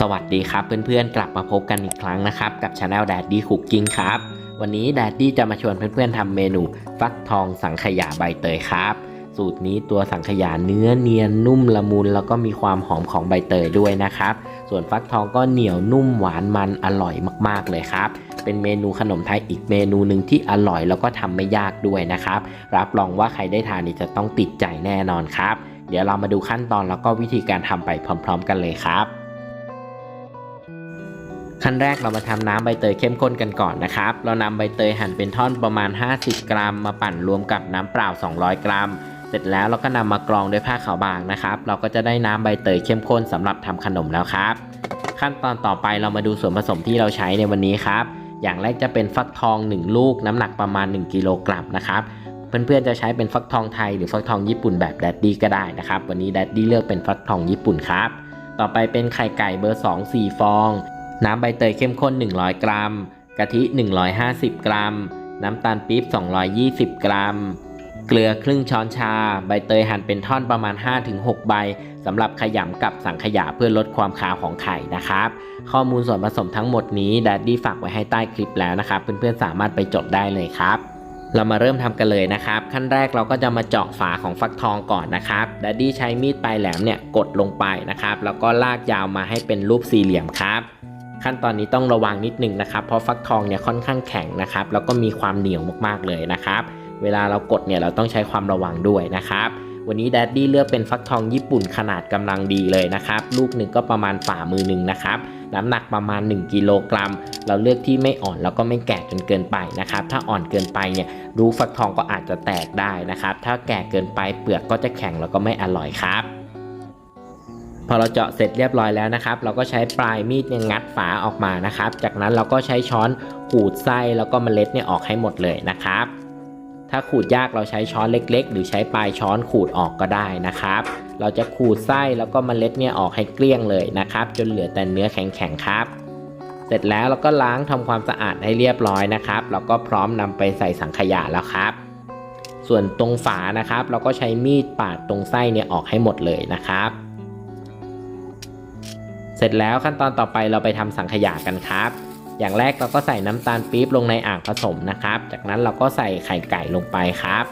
สวัสดีครับเพื่อนๆ กลับมาพบกันอีกครั้งนะครับ กับช anel Daddy Cooking ครับ วันนี้ Daddy จะมาชวนเพื่อนๆทำเมนู ฟักทองสังขยาใบเตยครับ สูตรนี้ตัวสังขยาเนื้อเนียนนุ่มละมุนแล้วก็มีความหอมของใบเตยด้วยนะครับ ส่วนฟักทองก็เหนียวนุ่มหวานมันอร่อยมากๆเลยครับ เป็นเมนูขนมไทยอีกเมนูหนึ่งที่อร่อยแล้วก็ทำไม่ยากด้วยนะครับ รับรองว่าใครได้ทานนี่จะต้องติดใจแน่นอนครับ เดี๋ยวเรามาดูขั้นตอนแล้วก็วิธีการทำไปพร้อม ๆ กันเลยครับ ขั้นแรกเรามาทำน้ำใบเตยเข้มข้นกันก่อนนะครับ เรานำใบเตยหั่นเป็นท่อนประมาณ 50 กรัม มาปั่นรวมกับน้ำเปล่า 200 กรัม เสร็จแล้วเราก็นำมากรองด้วยผ้าขาวบางนะครับ เราก็จะได้น้ำใบเตยเข้มข้นสำหรับทำขนมแล้วครับ ขั้นตอนต่อไปเรามาดูส่วนผสมที่เราใช้ในวันนี้ครับ อย่างแรกจะเป็นฟักทอง 1 ลูก น้ำหนักประมาณ 1 กิโลกรัมนะครับเพื่อนๆจะใช้เป็นฟักทองไทยหรือฟักทองญี่ปุ่นแบบแดดดี้ก็ได้นะครับ วันนี้แดดดี้เลือกเป็นฟักทองญี่ปุ่นครับ ต่อไปเป็นไข่ไก่เบอร์ 2 4 ฟอง น้ำใบเตยเข้มข้น 100 กรัม กะทิ 150 กรัม น้ำตาลปี๊บ 220 กรัม เกลือครึ่งช้อนชา ใบเตยหั่นเป็นท่อนประมาณ 5-6 ใบสำหรับขยำกับสังขยาเพื่อลดความคาวของไข่นะครับ ข้อมูลส่วนผสมทั้งหมดนี้ดัดดี้ฝากไว้ให้ใต้คลิปแล้วนะครับ เพื่อนๆสามารถไปจดได้เลยครับเรามาเริ่มทำกันเลยนะครับ ขั้นแรกเราก็จะมาเจาะฝาของฟักทองก่อนนะครับดัดดี้ใช้มีดปลายแหลมเนี่ยกดลงไปนะครับ แล้วก็ลากยาวมาให้เป็นรูปสี่เหลี่ยมครับ ขั้นตอนนี้ต้องระวังนิดนึงนะครับเพราะฟักทองเนี่ยค่อนข้างแข็งนะครับแล้วก็มีความเหนียวมากๆเลยนะครับเวลาเรากดเนี่ยเราต้องใช้ความระวังด้วยนะครับวันนี้แดดดี้เลือกเป็นฟักทองญี่ปุ่นขนาดกำลังดีเลยนะครับลูกหนึ่งก็ประมาณฝ่ามือหนึ่งนะครับน้ำหนักประมาณ 1กิโลกรัมเราเลือกที่ไม่อ่อนแล้วก็ไม่แก่จนเกินไปนะครับถ้าอ่อนเกินไปเนี่ยรูฟักทองก็อาจจะแตกได้นะครับถ้าแก่เกินไปเปลือกก็จะแข็งแล้วก็ไม่อร่อยครับ อเราเจาะเสร็จเรียบร้อยแล้วนะครับ เราก็ใช้ปลายมีดเนี่ยงัดฝาออกมานะครับ จากนั้นเราก็ใช้ช้อนขูดไส้แล้วก็เมล็ดเนี่ยออกให้หมดเลยนะครับ ถ้าขูดยากเราใช้ช้อนเล็ก ๆ หรือใช้ปลายช้อนขูดออกก็ได้นะครับ เราจะขูดไส้แล้วก็เมล็ดเนี่ยออกให้เกลี้ยงเลยนะครับ จนเหลือแต่เนื้อแข็งๆครับเสร็จแล้วเราก็ล้างทำความสะอาดให้เรียบร้อยนะครับแล้วก็พร้อมนำไปใส่สังขยาแล้วครับ ส่วนตรงฝานะครับ เราก็ใช้มีดปาดตรงไส้เนี่ยออกให้หมดเลยนะครับ สร็จแล้วขั้นตอนต่อไปเราไปทำสังขยากันครับ อย่างแรกเราก็ใส่น้ำตาลปี๊บลงในอ่างผสมนะครับ จากนั้นเราก็ใส่ไข่ไก่ลงไปครับ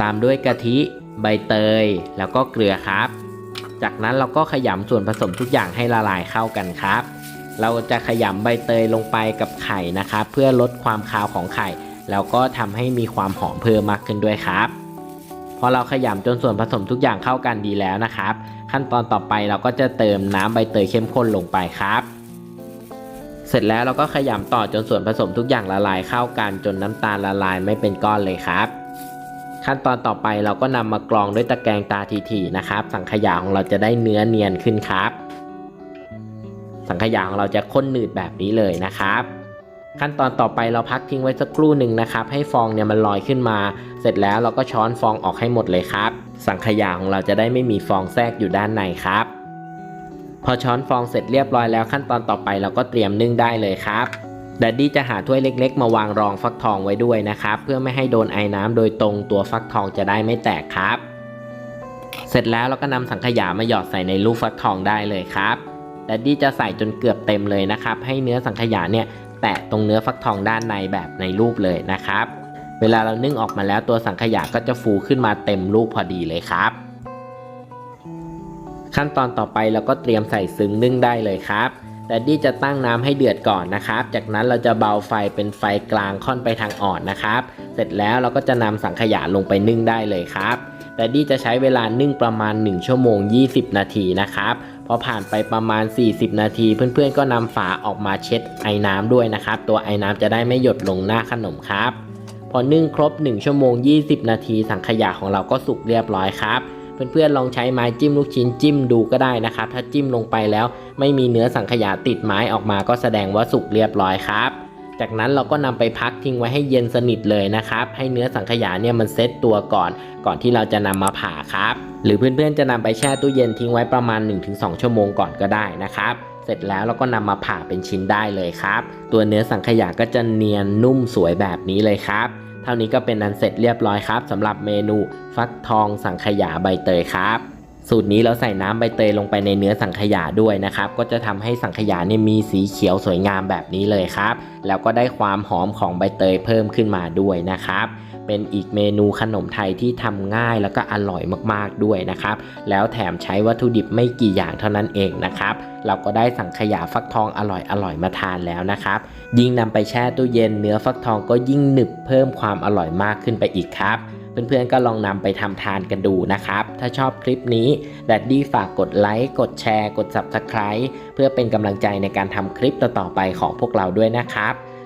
ตามด้วยกะทิใบเตย แล้วก็เกลือครับ จากนั้นเราก็ขยำส่วนผสมทุกอย่างให้ละลายเข้ากันครับ เราจะขยำใบเตยลงไปกับไข่นะครับ เพื่อลดความคาวของไข่ แล้วก็ทำให้มีความหอมเพิ่มมากขึ้นด้วยครับ พอเราขยำจนส่วนผสมทุกอย่างเข้ากันดีแล้วนะครับ ขั้นตอนต่อไปเราก็จะเติมน้ำใบเตยเข้มข้นลงไปครับ เสร็จแล้วเราก็ขยำต่อจนส่วนผสมทุกอย่างละลายเข้ากันจนน้ำตาลละลายไม่เป็นก้อนเลยครับ ขั้นตอนต่อไปเราก็นำมากรองด้วยตะแกรงตาทีๆนะครับ สังขยาของเราจะได้เนื้อเนียนขึ้นครับ สังขยาของเราจะข้นหนืดแบบนี้เลยนะครับขั้นตอนต่อไปเราพักทิ้งไว้สักครู่หนึ่งนะครับ ให้ฟองเนี่ยมันลอยขึ้นมา เสร็จแล้วเราก็ช้อนฟองออกให้หมดเลยครับ สังขยาของเราจะได้ไม่มีฟองแทรกอยู่ด้านในครับ พอช้อนฟองเสร็จเรียบร้อยแล้วขั้นตอนต่อไปเราก็เตรียมนึ่งได้เลยครับดัดดี้จะหาถ้วยเล็ก ๆ มาวางรองฟักทองไว้ด้วยนะครับ เพื่อไม่ให้โดนไอ้น้ำโดยตรงตัวฟักทองจะได้ไม่แตกครับ เสร็จแล้วเราก็นำสังขยามาหยอดใส่ในลูกฟักทองได้เลยครับดัดดี้จะใส่จนเกือบเต็มเลยนะครับ ให้เนื้อสังขยาเนี่ยแตะตรงเนื้อฟักทองด้านในแบบในรูปเลยนะครับ เวลาเรานึ่งออกมาแล้วตัวสังขยาก็จะฟูขึ้นมาเต็มลูกพอดีเลยครับ ขั้นตอนต่อไปเราก็เตรียมใส่ซึ้งนึ่งได้เลยครับ แต่ดี้จะตั้งน้ำให้เดือดก่อนนะครับ จากนั้นเราจะเบาไฟเป็นไฟกลางค่อนไปทางอ่อนนะครับ เสร็จแล้วเราก็จะนำสังขยาลงไปนึ่งได้เลยครับแต่ดี้จะใช้เวลานึ่งประมาณ 1 ชั่วโมง 20 นาทีนะครับ พอผ่านไปประมาณ 40 นาที เพื่อนๆ ก็นำฝาออกมาเช็ดไอ้น้ำด้วยนะครับ ตัวไอ้น้ำจะได้ไม่หยดลงหน้าขนมครับ พอนึ่งครบ 1 ชั่วโมง 20 นาทีสังขยาของเราก็สุกเรียบร้อยครับเพื่อนๆลองใช้ไม้จิ้มลูกชิ้นจิ้มดูก็ได้นะครับ ถ้าจิ้มลงไปแล้ว ไม่มีเนื้อสังขยาติดไม้ออกมาก็แสดงว่าสุกเรียบร้อยครับ จากนั้นเราก็นำไปพักทิ้งไว้ให้เย็นสนิทเลยนะครับ ให้เนื้อสังขยาเนี่ยมันเซตตัวก่อน ก่อนที่เราจะนำมาผ่าครับ หรือเพื่อนๆจะนำไปแช่ตู้เย็นทิ้งไว้ประมาณ 1-2 ชั่วโมงก่อนก็ได้นะครับเสร็จแล้วเราก็นำมาผ่าเป็นชิ้นได้เลยครับ ตัวเนื้อสังขยาก็จะเนียนนุ่มสวยแบบนี้เลยครับ เท่านี้ก็เป็นอันเสร็จเรียบร้อยครับสำหรับเมนูฟักทองสังขยาใบเตยครับ สูตรนี้เราใส่น้ำใบเตยลงไปในเนื้อสังขยาด้วยนะครับ ก็จะทำให้สังขยาเนี่ยมีสีเขียวสวยงามแบบนี้เลยครับ แล้วก็ได้ความหอมของใบเตยเพิ่มขึ้นมาด้วยนะครับ เป็นอีกเมนูขนมไทยที่ทำง่ายแล้วก็อร่อยมากๆด้วยนะครับ แล้วแถมใช้วัตถุดิบไม่กี่อย่างเท่านั้นเองนะครับ เราก็ได้สังขยาฟักทองอร่อยๆมาทานแล้วนะครับ ยิ่งนำไปแช่ตู้เย็นเนื้อฟักทองก็ยิ่งหนึบเพิ่มความอร่อยมากขึ้นไปอีกครับเพื่อนๆก็ลองนำไปทำทานกันดูนะครับ ถ้าชอบคลิปนี้แดดดี้ฝากกดไลค์ กดแชร์ กด Subscribe เพื่อเป็นกำลังใจในการทำคลิปต่อๆไปของพวกเราด้วยนะครับ